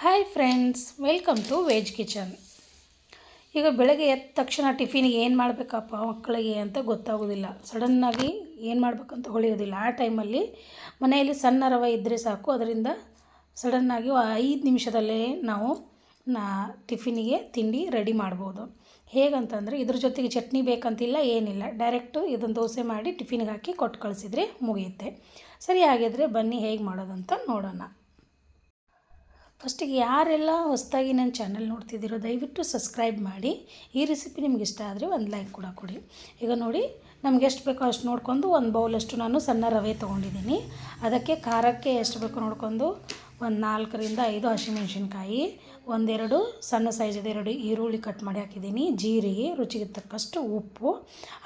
Hi friends welcome to veg kitchen ಈಗ ಬೆಳಗ್ಗೆ ಎದ್ದ ತಕ್ಷಣ ಟಿಫಿನಿಗೆ ಏನು ಮಾಡಬೇಕಪ್ಪ ಮಕ್ಕಳಿಗೆ ಅಂತ ಗೊತ್ತಾಗೋದಿಲ್ಲ. ಸಡನ್ನಾಗಿ ಏನು ಮಾಡಬೇಕಂತ ಹೊಳೆಯೋದಿಲ್ಲ ಆ ಟೈಮಲ್ಲಿ ಮನೆಯಲ್ಲಿ ಸಣ್ಣ ರವೆ ಇದ್ದರೆ ಸಾಕು. ಅದರಿಂದ ಸಡನ್ನಾಗಿ ಐದು ನಿಮಿಷದಲ್ಲೇ ನಾವು ನಾ ಟಿಫಿನಿಗೆ ತಿಂಡಿ ರೆಡಿ ಮಾಡ್ಬೋದು. ಹೇಗಂತಂದರೆ ಇದ್ರ ಜೊತೆಗೆ ಚಟ್ನಿ ಬೇಕಂತಿಲ್ಲ, ಏನಿಲ್ಲ. ಡೈರೆಕ್ಟು ಇದನ್ನು ದೋಸೆ ಮಾಡಿ ಟಿಫಿನಿಗೆ ಹಾಕಿ ಕೊಟ್ಟು ಕಳಿಸಿದರೆ ಮುಗಿಯುತ್ತೆ. ಸರಿ ಹಾಗಿದ್ರೆ ಬನ್ನಿ ಹೇಗೆ ಮಾಡೋದಂತ ನೋಡೋಣ. ಫಸ್ಟಿಗೆ ಯಾರೆಲ್ಲ ಹೊಸದಾಗಿ ನನ್ನ ಚಾನಲ್ ನೋಡ್ತಿದ್ದೀರೋ ದಯವಿಟ್ಟು ಸಬ್ಸ್ಕ್ರೈಬ್ ಮಾಡಿ. ಈ ರೆಸಿಪಿ ನಿಮ್ಗೆ ಇಷ್ಟ ಆದರೆ ಒಂದು ಲೈಕ್ ಕೂಡ ಕೊಡಿ. ಈಗ ನೋಡಿ, ನಮ್ಗೆ ಎಷ್ಟು ಬೇಕೋ ಅಷ್ಟು ನೋಡ್ಕೊಂಡು ಒಂದು ಬೌಲಷ್ಟು ನಾನು ಸಣ್ಣ ರವೆ ತೊಗೊಂಡಿದ್ದೀನಿ. ಅದಕ್ಕೆ ಖಾರಕ್ಕೆ ಎಷ್ಟು ಬೇಕೋ ನೋಡ್ಕೊಂಡು ಒಂದು ನಾಲ್ಕರಿಂದ ಐದು ಹಸಿಮೆಣಸಿನ್ಕಾಯಿ, ಒಂದೆರಡು ಸಣ್ಣ ಸೈಜದ ಎರಡು ಈರುಳ್ಳಿ ಕಟ್ ಮಾಡಿ ಹಾಕಿದ್ದೀನಿ, ಜೀರಿಗೆ, ರುಚಿಗೆ ತಕ್ಕಷ್ಟು ಉಪ್ಪು,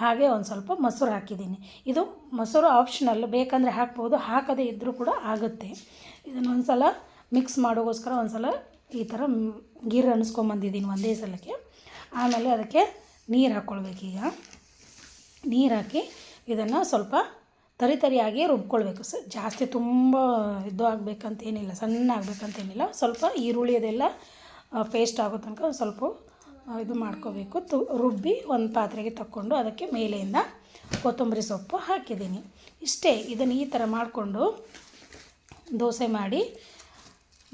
ಹಾಗೆ ಒಂದು ಸ್ವಲ್ಪ ಮೊಸರು ಹಾಕಿದ್ದೀನಿ. ಇದು ಮೊಸರು ಆಪ್ಷನಲ್ ಬೇಕಂದರೆ ಹಾಕ್ಬೋದು, ಹಾಕದೇ ಇದ್ದರೂ ಕೂಡ ಆಗುತ್ತೆ. ಇದನ್ನು ಒಂದು ಸಲ ಮಿಕ್ಸ್ ಮಾಡೋಗೋಸ್ಕರ ಒಂದು ಸಲ ಈ ಥರ ಗೀರ್ ಅನ್ನಿಸ್ಕೊಂಬಂದಿದ್ದೀನಿ ಒಂದೇ ಸಲಕ್ಕೆ. ಆಮೇಲೆ ಅದಕ್ಕೆ ನೀರು ಹಾಕ್ಕೊಳ್ಬೇಕೀಗ ನೀರು ಹಾಕಿ ಇದನ್ನು ಸ್ವಲ್ಪ ತರಿ ತರಿಯಾಗಿ ರುಬ್ಕೊಳ್ಬೇಕು. ಸ ಜಾಸ್ತಿ ತುಂಬ ಇದು ಆಗಬೇಕಂತೇನಿಲ್ಲ, ಸಣ್ಣ ಆಗಬೇಕಂತೇನಿಲ್ಲ, ಸ್ವಲ್ಪ ಈರುಳ್ಳಿ ಅದೆಲ್ಲ ಪೇಸ್ಟ್ ಆಗೋ ತನಕ ಸ್ವಲ್ಪ ಇದು ಮಾಡ್ಕೋಬೇಕು. ತು, ರುಬ್ಬಿ ಒಂದು ಪಾತ್ರೆಗೆ ತಕ್ಕೊಂಡು ಅದಕ್ಕೆ ಮೇಲೆಯಿಂದ ಕೊತ್ತಂಬರಿ ಸೊಪ್ಪು ಹಾಕಿದ್ದೀನಿ. ಇಷ್ಟೇ, ಇದನ್ನು ಈ ಥರ ಮಾಡಿಕೊಂಡು ದೋಸೆ ಮಾಡಿ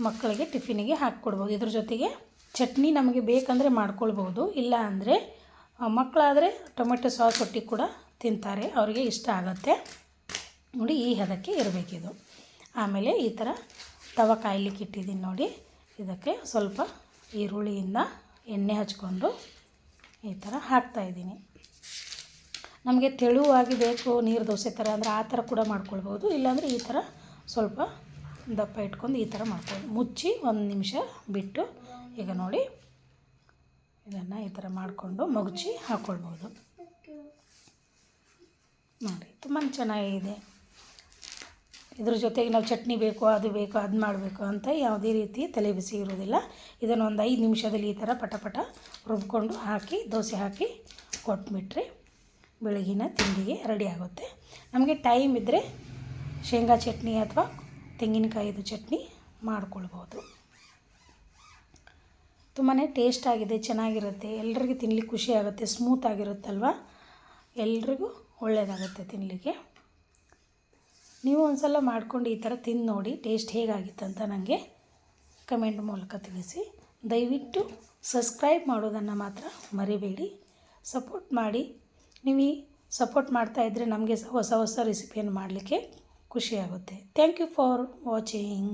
ಮಕ್ಕಳಿಗೆ ಟಿಫಿನಿಗೆ ಹಾಕ್ಕೊಡ್ಬೋದು. ಇದ್ರ ಜೊತೆಗೆ ಚಟ್ನಿ ನಮಗೆ ಬೇಕಂದರೆ ಮಾಡ್ಕೊಳ್ಬೋದು. ಇಲ್ಲ ಅಂದರೆ ಮಕ್ಕಳಾದರೆ ಟೊಮೆಟೊ ಸಾಸ್ ಒಟ್ಟಿ ಕೂಡ ತಿಂತಾರೆ. ಅವರಿಗೆ ಇಷ್ಟ ಆಗುತ್ತೆ. ನೋಡಿ, ಈ ಹದಕ್ಕೆ ಇರಬೇಕಿದು. ಆಮೇಲೆ ಈ ಥರ ತವ ಕಾಯ್ಲಿಕ್ಕೆ ಇಟ್ಟಿದ್ದೀನಿ ನೋಡಿ. ಇದಕ್ಕೆ ಸ್ವಲ್ಪ ಈರುಳ್ಳಿಯಿಂದ ಎಣ್ಣೆ ಹಚ್ಕೊಂಡು ಈ ಥರ ಹಾಕ್ತಾಯಿದ್ದೀನಿ ನಮಗೆ ತೆಳುವಾಗಿ ಬೇಕು ನೀರು ದೋಸೆ ಥರ, ಅಂದರೆ ಆ ಥರ ಕೂಡ ಮಾಡ್ಕೊಳ್ಬೋದು. ಇಲ್ಲಾಂದರೆ ಈ ಥರ ಸ್ವಲ್ಪ ದಪ್ಪ ಇಟ್ಕೊಂಡು ಈ ಥರ ಮಾಡ್ಕೊಂಡು ಮುಚ್ಚಿ ಒಂದು ನಿಮಿಷ ಬಿಟ್ಟು ಈಗ ನೋಡಿ ಇದನ್ನು ಈ ಥರ ಮಾಡಿಕೊಂಡು ಮಗುಚಿ ಹಾಕ್ಕೊಳ್ಬೋದು ನೋಡಿ, ತುಂಬಾ ಚೆನ್ನಾಗಿದೆ. ಇದ್ರ ಜೊತೆಗೆ ನಾವು ಚಟ್ನಿ ಬೇಕು, ಅದು ಬೇಕು, ಅದು ಮಾಡಬೇಕು ಅಂತ ಯಾವುದೇ ರೀತಿ ತಲೆ ಬಿಸಿ ಇರೋದಿಲ್ಲ ಇದನ್ನು ಒಂದು ಐದು ನಿಮಿಷದಲ್ಲಿ ಈ ಥರ ಪಟ ಪಟ ರುಬ್ಕೊಂಡು ಹಾಕಿ, ದೋಸೆ ಹಾಕಿ ಕೊಟ್ಬಿಟ್ರೆ ಬೆಳಗಿನ ತಿಂಡಿಗೆ ರೆಡಿ ಆಗುತ್ತೆ. ನಮಗೆ ಟೈಮ್ ಇದ್ದರೆ ಶೇಂಗಾ ಚಟ್ನಿ ಅಥವಾ ತೆಂಗಿನಕಾಯಿದು ಚಟ್ನಿ ಮಾಡ್ಕೊಳ್ಬೋದು. ತುಂಬಾ ಟೇಸ್ಟ್ ಆಗಿದೆ ಚೆನ್ನಾಗಿರುತ್ತೆ. ಎಲ್ರಿಗೂ ತಿನ್ನಲಿಕ್ಕೆ ಖುಷಿ ಆಗುತ್ತೆ, ಸ್ಮೂತ್ ಆಗಿರುತ್ತಲ್ವ? ಎಲ್ರಿಗೂ ಒಳ್ಳೆಯದಾಗುತ್ತೆ ತಿನ್ನಲಿಕ್ಕೆ ನೀವು ಒಂದು ಸಲ ಮಾಡ್ಕೊಂಡು ಈ ಥರ ತಿಂದು ನೋಡಿ, ಟೇಸ್ಟ್ ಹೇಗಾಗಿತ್ತಂತ ನನಗೆ ಕಮೆಂಟ್ ಮೂಲಕ ತಿಳಿಸಿ. ದಯವಿಟ್ಟು ಸಬ್ಸ್ಕ್ರೈಬ್ ಮಾಡೋದನ್ನು ಮಾತ್ರ ಮರಿಬೇಡಿ. ಸಪೋರ್ಟ್ ಮಾಡಿ. ನೀವು ಸಪೋರ್ಟ್ ಮಾಡ್ತಾಯಿದ್ರೆ ನಮಗೆ ಹೊಸ ಹೊಸ ರೆಸಿಪಿಯನ್ನು ಮಾಡಲಿಕ್ಕೆ ಖುಷಿಯಾಗುತ್ತೆ. Thank you for watching